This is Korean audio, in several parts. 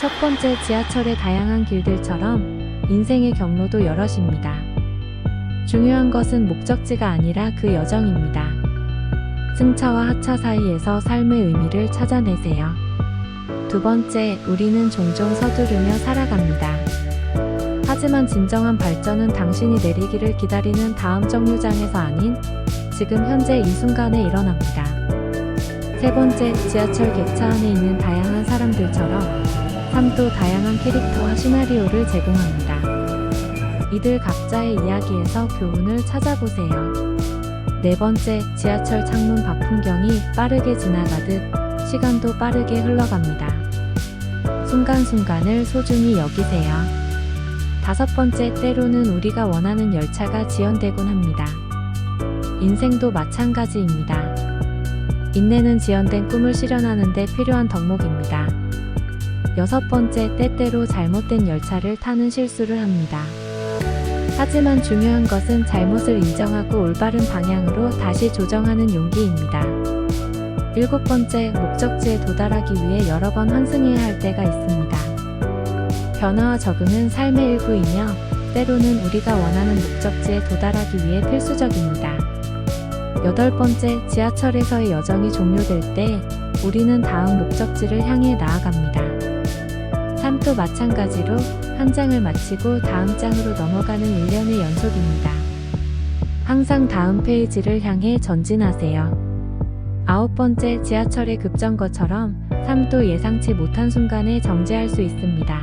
첫 번째 지하철의 다양한 길들처럼 인생의 경로도 여럿입니다. 중요한 것은 목적지가 아니라 그 여정입니다. 승차와 하차 사이에서 삶의 의미를 찾아내세요. 두 번째, 우리는 종종 서두르며 살아갑니다. 하지만 진정한 발전은 당신이 내리기를 기다리는 다음 정류장에서 아닌 지금 현재 이 순간에 일어납니다. 세 번째, 지하철 객차 안에 있는 다양한 사람들처럼 삶도 다양한 캐릭터와 시나리오를 제공합니다. 이들 각자의 이야기에서 교훈을 찾아보세요. 네 번째, 지하철 창문 밖 풍경이 빠르게 지나가듯 시간도 빠르게 흘러갑니다. 순간순간을 소중히 여기세요. 다섯 번째, 때로는 우리가 원하는 열차가 지연되곤 합니다. 인생도 마찬가지입니다. 인내는 지연된 꿈을 실현하는 데 필요한 덕목입니다. 여섯 번째, 때때로 잘못된 열차를 타는 실수를 합니다. 하지만 중요한 것은 잘못을 인정하고 올바른 방향으로 다시 조정하는 용기입니다. 일곱 번째, 목적지에 도달하기 위해 여러 번 환승해야 할 때가 있습니다. 변화와 적응은 삶의 일부이며 때로는 우리가 원하는 목적지에 도달하기 위해 필수적입니다. 여덟 번째, 지하철에서의 여정이 종료될 때 우리는 다음 목적지를 향해 나아갑니다. 삶도 마찬가지로 한 장을 마치고 다음 장으로 넘어가는 일련의 연속입니다. 항상 다음 페이지를 향해 전진하세요. 아홉 번째, 지하철의 급정거처럼 삶도 예상치 못한 순간에 정지할 수 있습니다.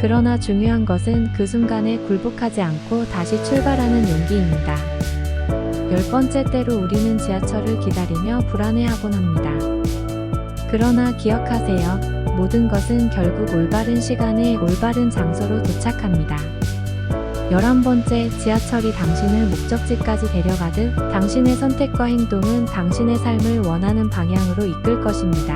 그러나 중요한 것은 그 순간에 굴복하지 않고 다시 출발하는 용기입니다. 열 번째 때로 우리는 지하철을 기다리며 불안해하곤 합니다. 그러나 기억하세요. 모든 것은 결국 올바른 시간에 올바른 장소로 도착합니다. 열한 번째, 지하철이 당신을 목적지까지 데려가듯 당신의 선택과 행동은 당신의 삶을 원하는 방향으로 이끌 것입니다.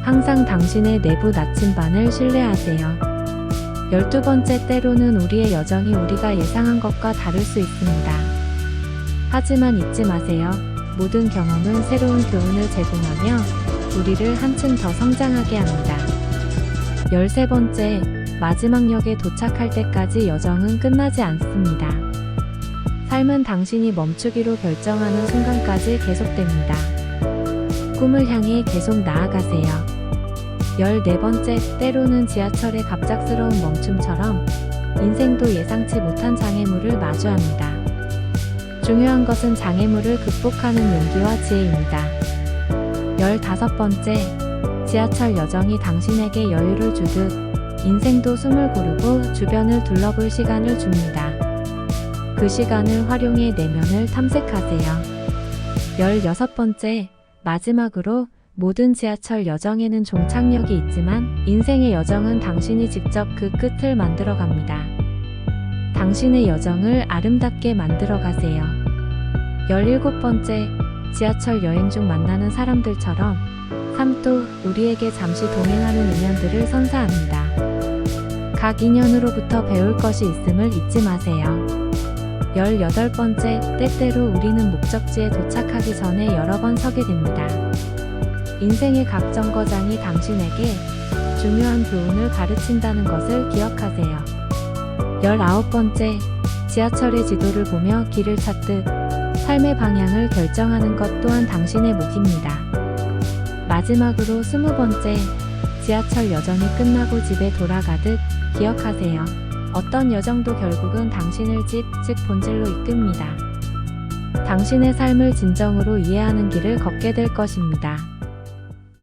항상 당신의 내부 나침반을 신뢰하세요. 열두 번째, 때로는 우리의 여정이 우리가 예상한 것과 다를 수 있습니다. 하지만 잊지 마세요. 모든 경험은 새로운 교훈을 제공하며 우리를 한층 더 성장하게 합니다. 열세 번째, 마지막 역에 도착할 때까지 여정은 끝나지 않습니다. 삶은 당신이 멈추기로 결정하는 순간까지 계속됩니다. 꿈을 향해 계속 나아가세요. 열네 번째, 때로는 지하철의 갑작스러운 멈춤처럼 인생도 예상치 못한 장애물을 마주합니다. 중요한 것은 장애물을 극복하는 용기와 지혜입니다. 열다섯 번째, 지하철 여정이 당신에게 여유를 주듯 인생도 숨을 고르고 주변을 둘러볼 시간을 줍니다. 그 시간을 활용해 내면을 탐색하세요. 열여섯 번째, 마지막으로 모든 지하철 여정에는 종착역이 있지만 인생의 여정은 당신이 직접 그 끝을 만들어 갑니다. 당신의 여정을 아름답게 만들어 가세요. 17번째, 지하철 여행 중 만나는 사람들처럼 삶도 우리에게 잠시 동행하는 인연들을 선사합니다. 각 인연으로부터 배울 것이 있음을 잊지 마세요. 18번째, 때때로 우리는 목적지에 도착하기 전에 여러 번 서게 됩니다. 인생의 각 정거장이 당신에게 중요한 교훈을 가르친다는 것을 기억하세요. 19번째, 지하철의 지도를 보며 길을 찾듯 삶의 방향을 결정하는 것 또한 당신의 몫입니다. 마지막으로 20번째, 지하철 여정이 끝나고 집에 돌아가듯 기억하세요. 어떤 여정도 결국은 당신을 집, 즉 본질로 이끕니다. 당신의 삶을 진정으로 이해하는 길을 걷게 될 것입니다.